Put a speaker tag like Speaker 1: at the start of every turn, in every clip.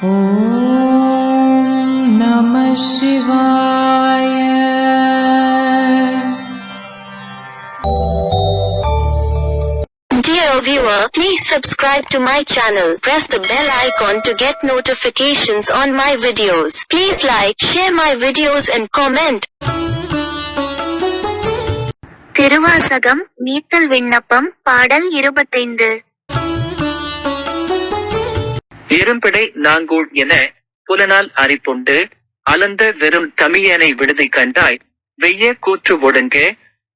Speaker 1: ஓம் நம சிவாய
Speaker 2: Dear viewer, please subscribe to my channel. Press the bell icon to get notifications on my videos. Please like, share my videos and comment. Thiruvasagam methyl விண்ணப்பம் பாடல் இருபத்தைந்து
Speaker 3: இரும்பிடை நாங்கூழ் என புலனால் அரிப்புண்டு அலந்த வெறும் தமியனை விடுதி கண்டாய் வெய்ய கூற்று ஒடுங்க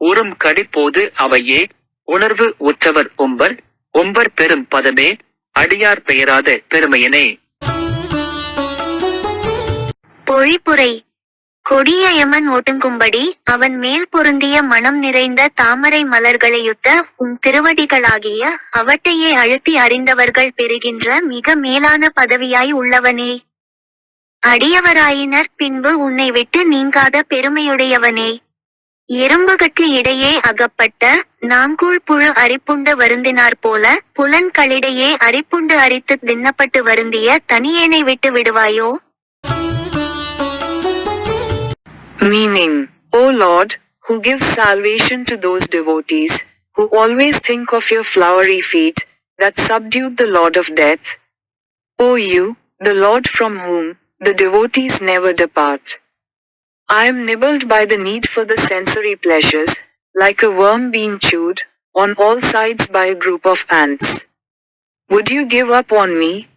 Speaker 3: உறும் கடிப்போது அவையே உணர்வு உற்றவர் உம்பர் உம்பர் பெரும் பதமே அடியார் பெயராத பெருமையனே.
Speaker 2: பொழிப்புரை கொடிய யமன் ஒடுங்கும்படி அவன் மேல் பொருந்திய மனம் நிறைந்த தாமரை மலர்களையுத்த உம் திருவடிகளாகிய அவட்டையே அழுத்தி அறிந்தவர்கள் பெறுகின்ற மிக மேலான பதவியாய் உள்ளவனே. அடியவராயினர் பின்பு உன்னை விட்டு நீங்காத பெருமையுடையவனே. எறும்புகட்கு இடையே அகப்பட்ட நாங்கூழ் புழு அரிப்புண்டு வருந்தினார் போல புலன்களிடையே அரிப்புண்டு அரித்து தின்னப்பட்டு வருந்திய தனியேனை விட்டு விடுவாயோ?
Speaker 4: Meaning, O Lord, who gives salvation to those devotees, who always think of your flowery feet, that subdued the Lord of death. O you, the Lord from whom, the devotees never depart. I am nibbled by the need for the sensory pleasures, like a worm being chewed, on all sides by a group of ants. Would you give up on me,